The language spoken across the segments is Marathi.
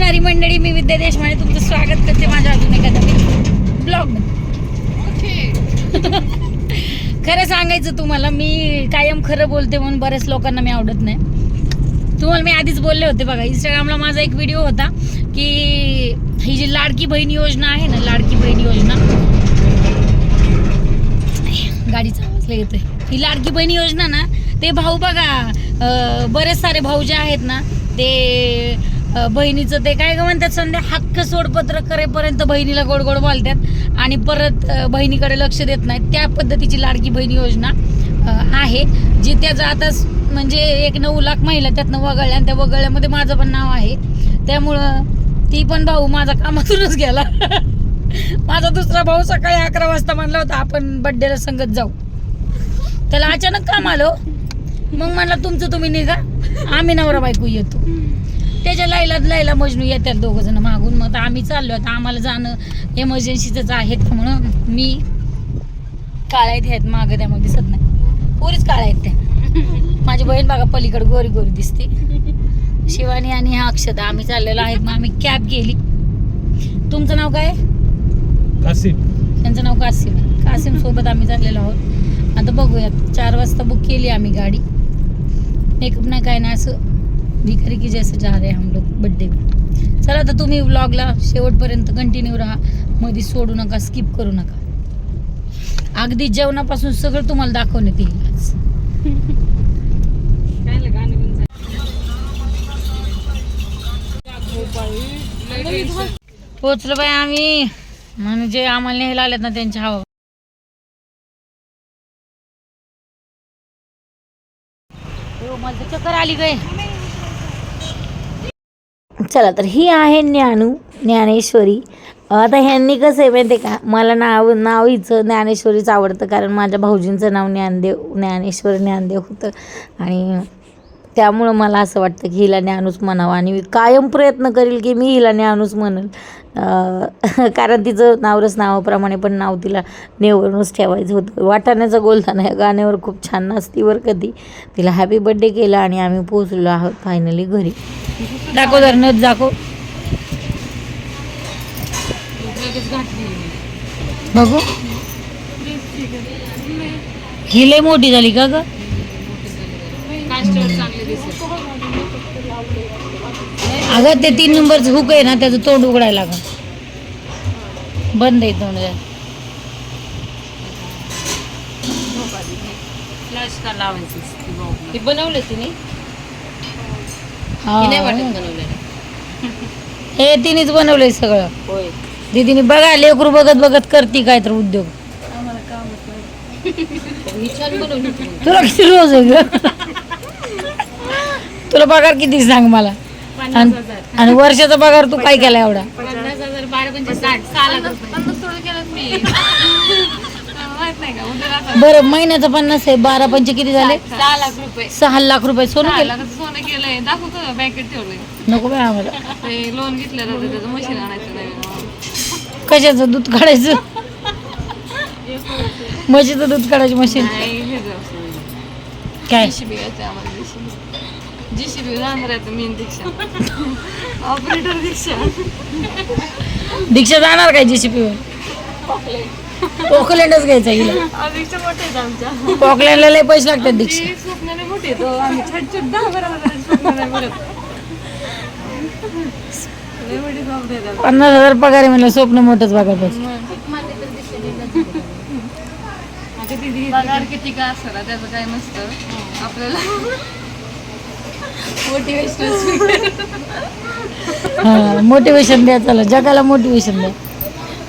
असणारी मंडळी मी विद्या देशमाने तुमचं स्वागत करते माझ्या अजून एखाद्या ब्लॉग खरं सांगायचं तुम्हाला मी कायम खरं बोलते म्हणून बऱ्याच लोकांना मी आवडत नाही. तुम्हाला मी आधीच बोलले होते बघा इंस्टाग्रामला माझा एक व्हिडिओ होता की ही जी लाडकी बहीण योजना आहे ना लाडकी बहीण योजना. गाडीचा आवाज लय येतोय. ही लाडकी बहीण योजना ना ते भाऊ बघा बरेच सारे भाऊ जे आहेत ना ते बहिणीचं ते काय ग म्हणतात संध्या हक्क सोडपत्र करेपर्यंत बहिणीला गोड गोड बोलतात आणि परत बहिणीकडे लक्ष देत नाहीत. त्या पद्धतीची लाडकी बहीण योजना आहे जी त्याचं आता म्हणजे एक नऊ लाख महिला त्यातनं वगळल्या आणि त्या वगळल्यामध्ये माझं पण नाव आहे. त्यामुळं ती पण भाऊ माझा कामातूनच गेला. माझा दुसरा भाऊ सकाळी अकरा वाजता म्हणला होता आपण बड्डेला संगत जाऊ. त्याला अचानक काम आलो. मग म्हणला तुमचं तुम्ही निघा आम्ही नवरा बायको येतो. त्याच्या लाईला लाईला मजनू येतात दोघं जण मागून. मग आम्ही चाललो आता आम्हाला जाणं एमर्जन्सीच आहे त्यामुळं मी काळ्या आहेत मागं त्यामध्ये दिसत नाही. पुरीच काळ्या आहेत त्या. माझी बहीण बघा पलीकडे गोरी गोरी दिसते. शिवानी आणि हा अक्षता आम्ही चाललेलो आहेत. मग आम्ही कॅब गेली. तुमचं नाव काय? कासिम. त्यांचं नाव कासिम. आहे कासिम सोबत आम्ही चाललेलो आहोत. आता बघूयात. चार वाजता बुक केली आम्ही गाडी. मेकअप नाही काय नाही असं भिकारी की जैसे जा रहे हम लोग बड्डे चला आता तुम्ही व्लॉगला शेवटपर्यंत कंटिन्यू राहा. मध्ये सोडू नका स्किप करू नका. अगदी जेवणापासून सगळं तुम्हाला दाखवण्यात येईल आज. पोचलो बाय आम्ही. म्हणजे आम्हाला न्यायला आल्यात ना त्यांच्या हवा मला चक्कर आली काय चला तर ही आहे ज्ञानू ज्ञानेश्वरी. आता ह्यांनी कसं आहे माहिती आहे का मला नाव नाव हिचं ज्ञानेश्वरीच आवडतं कारण माझ्या भाऊजींचं नाव ज्ञानदेव ज्ञानेश्वर ज्ञानदेव होतं. आणि त्यामुळं मला असं वाटतं की हिला ज्ञानूच म्हणावं. आणि मी कायम प्रयत्न करेल की मी हिला ज्ञानूच म्हणेल. कारण तिचं नावरस नावाप्रमाणे पण नाव तिला नेवरूनच ठेवायचं होतं. वाटाण्याचा गोलताना या गाण्यावर खूप छान नाचती बरं कधी तिला हॅपी बड्डे केला आणि आम्ही पोहोचलो आहोत फायनली घरी. दाखव जर नथ दाखव. बघू. ही लय मोठी झाली का ग? अगं ते तीन नंबरचं हुक आहे ना त्याचं तोंड उघडायला लागलं बंद आहे तोंड बनवलं तिने. हा. नाही वाटत बनवलेलं. हे तिनेच बनवलंय सगळं. होय. दीदीने बघा लेकरू बघत बघत करती काय तर उद्योग छान बनवली होती. तुला किती रोज आहे ग तुला पगार किती सांग मला? आणि आणि वर्षाचा पगार तू काय केला एवढा? पन्नास हजार बारा पंचे साठ सहा लाख रुपये. महिन्याचं पन्नास आहे बारा पंचे किती झाले? सहा लाख रुपये. सहा लाख रुपये सोनं केलं. लाखाचं सोनं केलंय दाखवतो ना बँकेत ठेवलंय. नको बाय आम्हाला. ते लोन घेतलेलं होतं त्याचं मशीन आणायचं नवीन कशाचं दूध काढायचं? म्हशीचं दूध काढायची मशीन नाही हे जाऊ काय? जीसीबी घ्यायचं आम्हाला जीसीबी जीसीबी जाणार आहे मेन दीक्षा. ऑपरेटर दीक्षा. दीक्षा जाणार काय जीसीपी पोकलँडच घ्यायचा हिला दीक्षा मोठे आहेत आमच्या. पोकलँडला लय पैसे लागतात दीक्षा. ते स्वप्नाने मोठे तो आम्ही छट छट दहा बारा हजार स्वप्न नाही भरत लय मोठी स्वप्न आहेत आमची. पन्नास हजार पगार आहे म्हणलं स्वप्न मोठंच बघा पाहिजे आता किती पगार किती का असला त्याचं काय नसतं आपल्याला मोटिवेशनल हा मोटिवेशन द्या चला. जगाला मोटिवेशन द्या.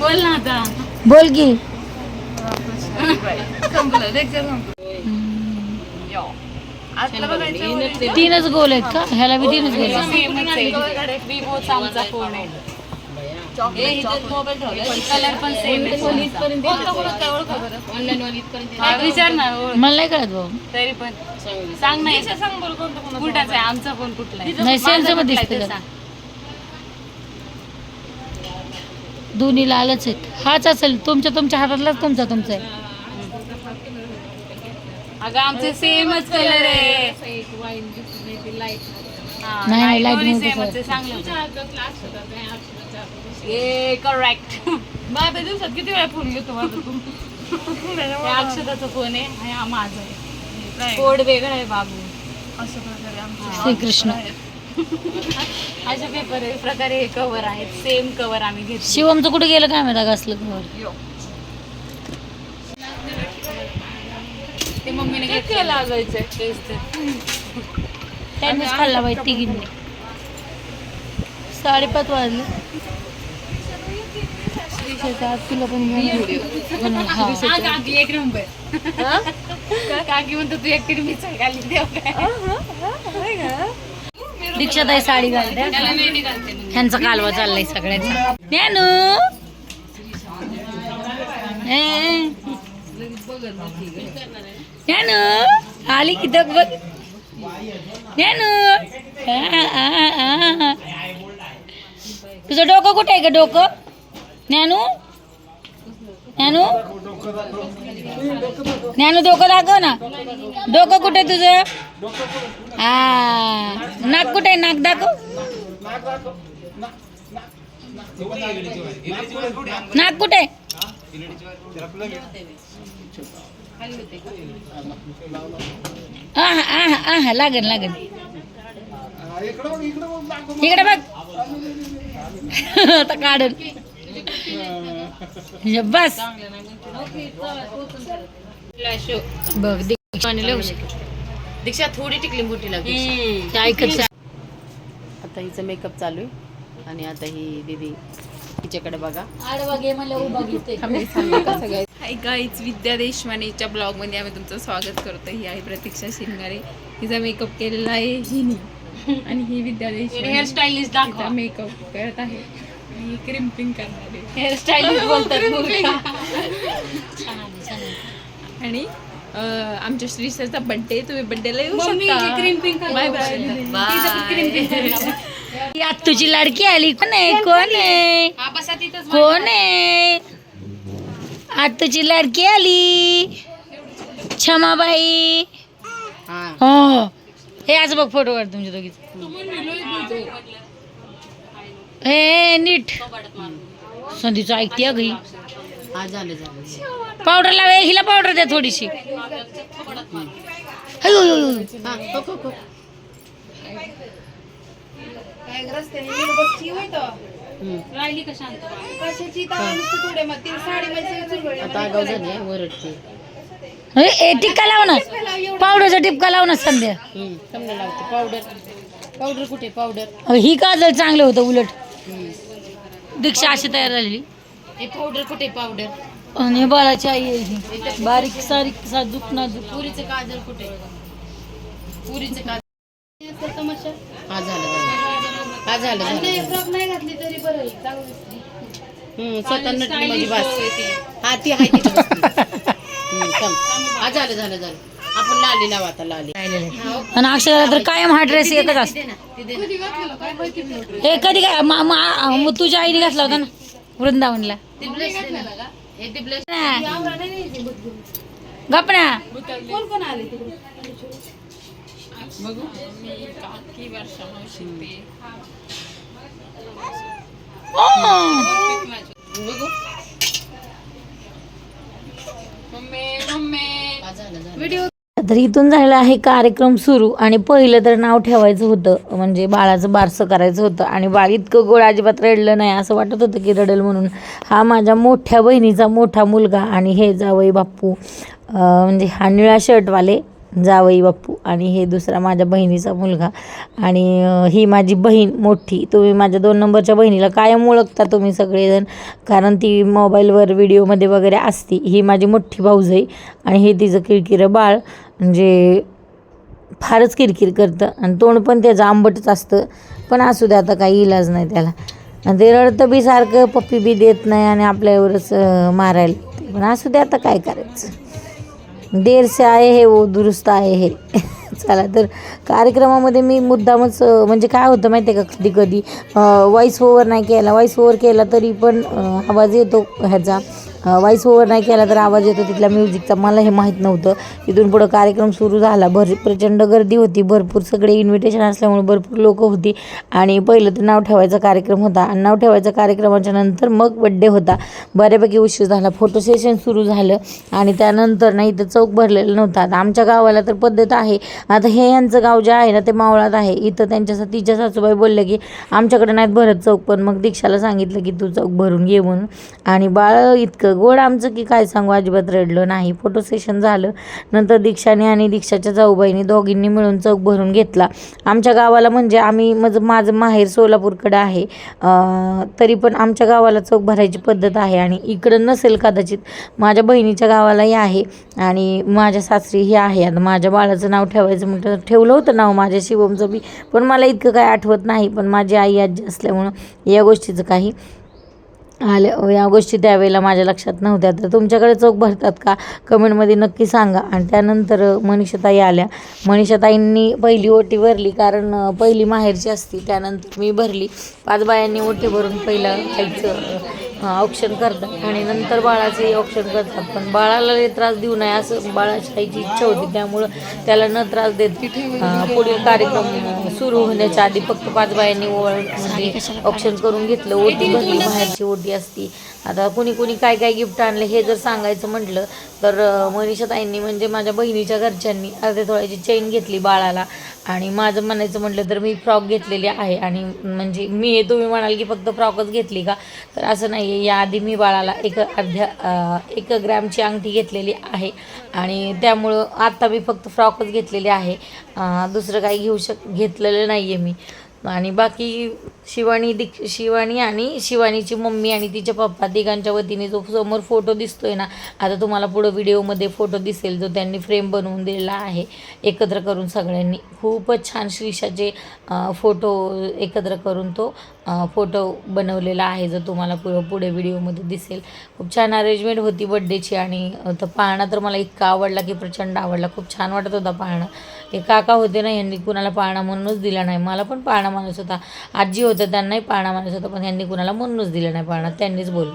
बोल ना आता. बोल की. तीनच गोल आहेत का? ह्याला बी तीनच गोल. मला नाही कळत भाऊ. तरी पण. सांग नाही सांग बरं कोणतं कुठाचा आहे? आमचा फोन कुठला नाही सेमचं मध्ये दिसतं का? दोन्ही लालच आहेत. हाच असेल तुमच्या तुमच्या हातातलाच तुमचा तुमचा आहे. अगं आमचे सेमच कलर आहे. नाही, नाही, light दोन्ही मध्ये same च आहे, चांगलं ए करेक्ट माझ्या दिवसात किती वेळा फोन घेतो माझा तू? हे अक्षताचा फोन आहे आणि हा माझा आहे. कोड वेगळा आहे बाबू. असं प्रकारे आमचं श्रीकृष्ण. अशा पेपर प्रकारे हे कवर आहेत. सेम कवर आम्ही घेतो शिवमचं कुठे गेलं? काय माहिती असलं कवर ते मम्मीने घेतलं. लागायचं? तेच तर. त्यांनीच खाल्ला बाई तिघींनी. साडेपाच वाजले. तुला पण काकी एक नंबर काकी म्हणतो तू एकटी मिसळ घाली देव काय दीक्षाताई साडी घालते. त्याला ह्यांचा कालवा चाललाय सगळ्यांचा. ज्ञानू ज्ञानू आली की तर बघ. ज्ञानू तुझं डोकं कुठे आहे का डोकं? ज्ञानू ज्ञानू ज्ञानू डोकं दाखव ना. डोकं कुठे तुझं? हा. नाक कुठे आहे? नाक दाखव. नाक कुठे आहे? आहा, आहा, आहा, इकडे बघ. आता काढून बस. बघ दीक्षाने लवू दीक्षा थोडी टिकली मोठी लागली ऐकत. आता हिचं मेकअप चालू आहे. आणि आता ही दीदी हिच्याकडे बघा. हाय गाईज विद्या देशमानेच्या ब्लॉगमध्ये आम्ही तुमचं स्वागत करतो ही आहे प्रतीक्षा शिंगारे. हिचा मेकअप केलेला आहे. हिनी. आणि ही विद्या देशमाने हेअर स्टाईलिस्ट दाखवा. तिचा मेकअप करत आहे. आणि ही क्रिम्पिंग करणार आहे हेअर स्टाईलिस्ट बोलतात. आणि आमच्या श्री सरचा बर्थडे तुम्ही बर्थडेला येऊ शकता. क्रिम्पिंग बाय बाय ही आत्तूची लाडकी आली. कोण आहे? कोण आहे? कोण आहे? आत्तूची लाडकी आली. क्षमाबाई. हा. हो. हे आज बघ फोटो काढ तुमच्या दोघीच. हे नीट. संधीचं ऐकते अगं ही. पावडर लावे हिला पावडर द्या थोडीशी. अयो, अयो, अयो. हम्म. राहिली का शांत? आता आगाव झाली आहे, वरडते. ए, टिक्का लाव ना. पावडरचा टिपका लाव ना संध्या. पावडर पावडर कुठे पावडर? ही काजल चांगलं होतं उलट. दीक्षा अशी तयार झालेली. हे पावडर कुठे पावडर आणि हे बाळाची आई आहे ही. बारीक सारीक साजूक नाजूक पुरीचं काजल कुठे पुरीचं काजल हा झालं झालं. हा झालं झालं हम्म, स्वतः नटली माझी बास. हा ती आहे तिथे बसली. हम्म, थांब. हा झालं झालं झालं. आपण लाली लावा आता लाली. आणि अक्षराला तर कायम हा ड्रेस एकच असतो. हे कधी काय मा- मा- मग तुझ्या आईने घातला होता ना वृंदावनला. बघू. हा झालं झालं तर इथून झालेला आहे कार्यक्रम सुरू आणि पहिलं तर नाव ठेवायचं होतं म्हणजे बाळाचं बारसं करायचं होतं आणि बाळ इतकं गोळ अजिबात रडलं नाही असं वाटत होतं की रडेल म्हणून. हा माझ्या मोठ्या बहिणीचा मोठा मुलगा आणि हे जावई बाप्पू म्हणजे हा निळा शर्टवाले जावई बाप्पू आणि हे दुसरा माझ्या बहिणीचा मुलगा आणि ही माझी बहीण मोठी. तुम्ही माझ्या दोन नंबरच्या बहिणीला कायम ओळखता तुम्ही सगळेजण कारण ती मोबाईलवर व्हिडिओमध्ये वगैरे असती. ही माझी मोठी भाऊजाई आणि हे तिचं किरकिरं बाळ. म्हणजे फारच किरकिर करतं. आणि तोंड पण त्याचं आंबटच असतं. पण असू दे आता काही इलाज नाही त्याला. आणि ते रडतं बी सारखं पप्पी बी देत नाही आणि आपल्यावरच मारायला पण असू दे आता काय करायचं? देरसे आहे हे वो दुरुस्त आहे हे. चला तर कार्यक्रमामध्ये मी मुद्दामच म्हणजे काय होतं माहिती आहे का कधी कधी? व्हॉईस ओव्हर नाही केला. व्हॉईस ओव्हर केला तरी पण आवाज येतो ह्याचा. व्हॉईस ओव्हर नाही केला तर आवाज येतो तिथल्या म्युझिकचा. मला हे माहीत नव्हतं. तिथून पुढं कार्यक्रम सुरू झाला. भर प्रचंड गर्दी होती. भरपूर सगळे इन्व्हिटेशन असल्यामुळे भरपूर लोक होती. आणि पहिलं तर नाव ठेवायचा कार्यक्रम होता. आणि नाव ठेवायचा कार्यक्रमाच्या नंतर मग बड्डे होता. बऱ्यापैकी उशीर झाला. फोटो सेशन सुरू झालं. आणि त्यानंतर नाही इथं चौक भरलेलं नव्हता. आता आमच्या गावाला तर पद्धत आहे. आता हे यांचं गाव जे आहे ना ते मावळात आहे. इथं त्यांच्या तिच्या सासूबाई बोलल्या की आमच्याकडे नाहीत भरत चौक. पण मग दीक्षाला सांगितलं की तू चौक भरून घे म्हणून. आणि बाळ इतकं गोड आमचं की काय सांगू अजिबात रडलं नाही. फोटो सेशन झालं नंतर दीक्षाने आणि दीक्षाच्या जाऊबाईनी दोघींनी मिळून चौक भरून घेतला. आमच्या गावाला म्हणजे आम्ही माझं माझं माहेर सोलापूरकडं आहे. तरी पण आमच्या गावाला चौक भरायची पद्धत आहे आणि इकडं नसेल कदाचित. माझ्या बहिणीच्या गावालाही आहे आणि माझ्या सासरी ही आहे. आता माझ्या बाळाचं नाव ठेवायचं म्हटलं ठेवलं होतं नाव माझ्या शिवमचं बी. पण मला इतकं काय आठवत नाही. पण माझी आई आजी असल्यामुळं या गोष्टीचं काही आल्या या गोष्टी त्यावेळेला माझ्या लक्षात नव्हत्या. तर तुमच्याकडे चौक भरतात का? कमेंटमध्ये नक्की सांगा. आणि त्यानंतर मनीषाताई आल्या. मनीषाताईंनी पहिली ओटी भरली कारण पहिली माहेरची असती त्यानंतर मी भरली. पाच बायांनी ओटी भरून पहिलं आईचं ऑप्शन करतात. आणि नंतर बाळाचंही ऑप्शन करतात. पण बाळाला त्रास देऊ नये असं बाळाची आईची इच्छा होती. त्यामुळं त्याला न त्रास देत पुढील कार्यक्रम सुरू होण्याच्या आधी फक्त पाच बायांनी ओळ म्हणजे ऑप्शन करून घेतलं. ओटी भरली बाहेरची ओटी. असती. आता कुणी कुणी काय काय गिफ्ट आणलं हे जर सांगायचं म्हटलं तर मनीषाताईंनी म्हणजे माझ्या बहिणीच्या घरच्यांनी अर्ध्या थोड्याची चेन घेतली बाळाला. आणि माझं म्हणायचं म्हटलं तर मी फ्रॉक घेतलेली आहे आणि म्हणजे मी तुम्ही म्हणाल की फक्त फ्रॉकच घेतली का? तर असं नाही आहे याआधी मी बाळाला एक अर्ध्या एक ग्रॅमची अंगठी घेतलेली आहे. आणि त्यामुळं आत्ता मी फक्त फ्रॉकच घेतलेली आहे. दुसरं काही घेऊ शक घेतलेलं नाही आहे मी. आणि बाकी शिवानी दीक्ष शिवानी आणि शिवानीची मम्मी आणि तिच्या पप्पा तिघांच्या वतीने जो समोर फोटो दिसतोय ना आता तुम्हाला पुढं व्हिडिओमध्ये फोटो दिसेल जो त्यांनी फ्रेम बनवून दिलेला आहे एकत्र करून सगळ्यांनी. खूपच छान श्रीषाचे फोटो एकत्र करून तो फोटो बनवलेला आहे जो तुम्हाला पुढं पुढे व्हिडिओमध्ये दिसेल. खूप छान अरेंजमेंट होती बड्डेची आणि तर पाहणं तर मला इतका आवडला की प्रचंड आवडला. खूप छान वाटत होता पाहणं हे काका होते ना यांनी कुणाला पाळणा म्हणूनच दिला नाही. मला पण पाळणा माणूस होता. आजी होतं त्यांनाही पाळणा माणूस होता पण यांनी कुणाला म्हणूनच दिला नाही पाळणा. त्यांनीच बोल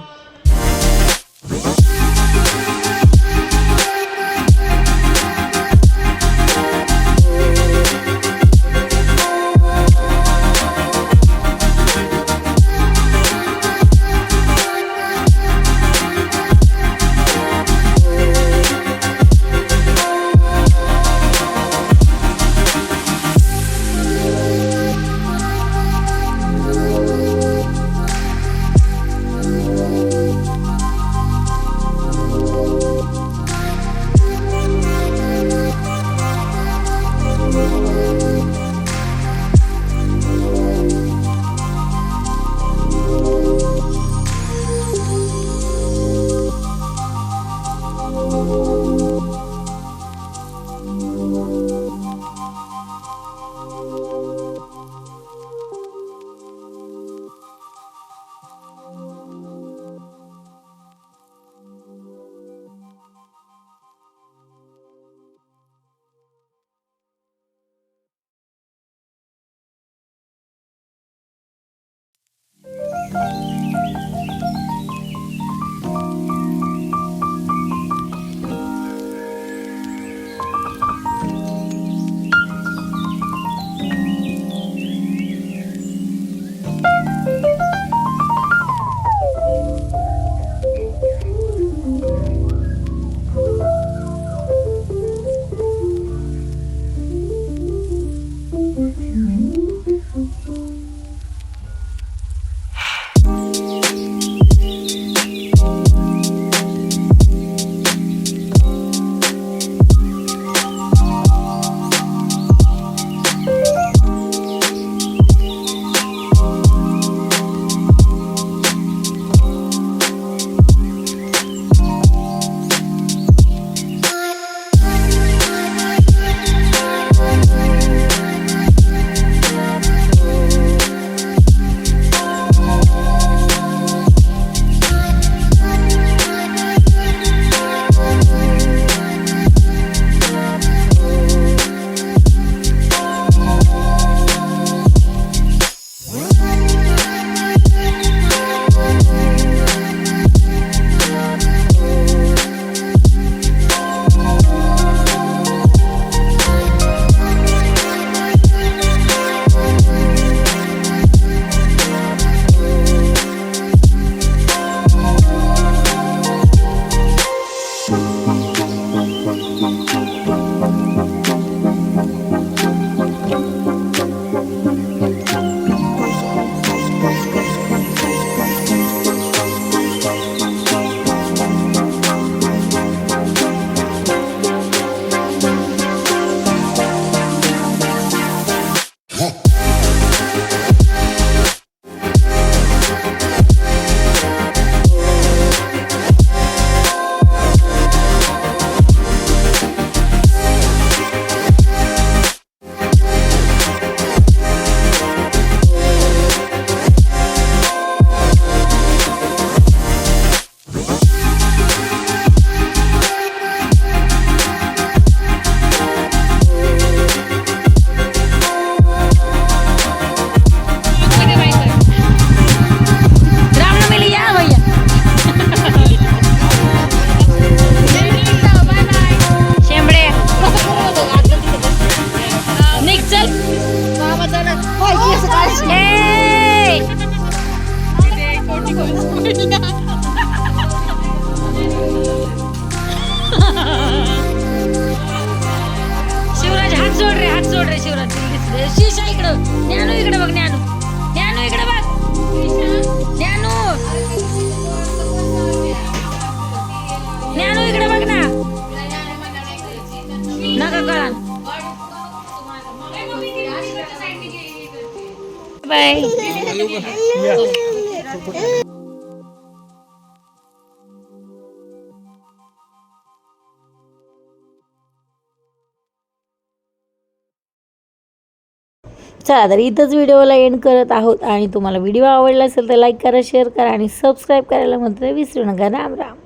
बाय. चला तर इथंच व्हिडिओला एंड करत आहोत. आणि तुम्हाला व्हिडिओ आवडला असेल तर लाईक करा शेअर करा आणि सबस्क्राईब करायला मात्र विसरू नका. राम राम.